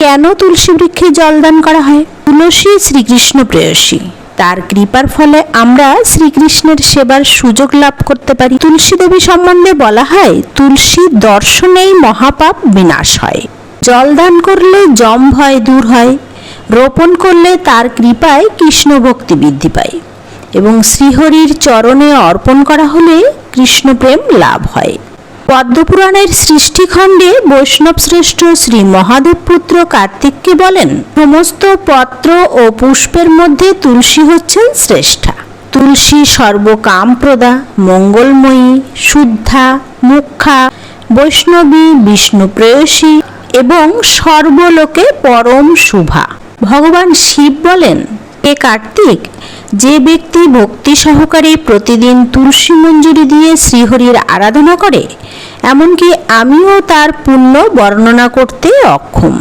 কেন তুলসী বৃক্ষে জলদান করা হয়? তুলসী শ্রীকৃষ্ণ প্রেয়সী। তার কৃপার ফলে আমরা শ্রীকৃষ্ণের সেবার সুযোগ লাভ করতে পারি। তুলসী দেবী সম্বন্ধে বলা হয়, তুলসী দর্শনেই মহাপাপ বিনাশ হয়। জলদান করলে জম ভয় দূর হয়। রোপণ করলে তার কৃপায় কৃষ্ণ ভক্তি বৃদ্ধি পায়। এবং শ্রীহরির চরণে অর্পণ করা হলে কৃষ্ণপ্রেম লাভ হয়। পদ্মপুরাণের সৃষ্টিখণ্ডে বৈষ্ণব শ্রেষ্ঠ শ্রী মহাদেব পুত্র কার্তিককে বলেন, সমস্ত পত্র ও পুষ্পের মধ্যে তুলসী হচ্ছেন শ্রেষ্ঠা। তুলসী সর্বকামপ্রদা, মঙ্গলময়ী, শুদ্ধা, মুখ্যা, বৈষ্ণবী বিষ্ণু প্রেয়সী এবং সর্বলোকে পরম শুভা। ভগবান শিব বলেন এ কার্তিক, যে ব্যক্তি ভক্তি সহকারে প্রতিদিন তুলসী মঞ্জুরি দিয়ে শ্রীহরির আরাধনা করে, এমনকি আমিও তার পুণ্য বর্ণনা করতে অক্ষম।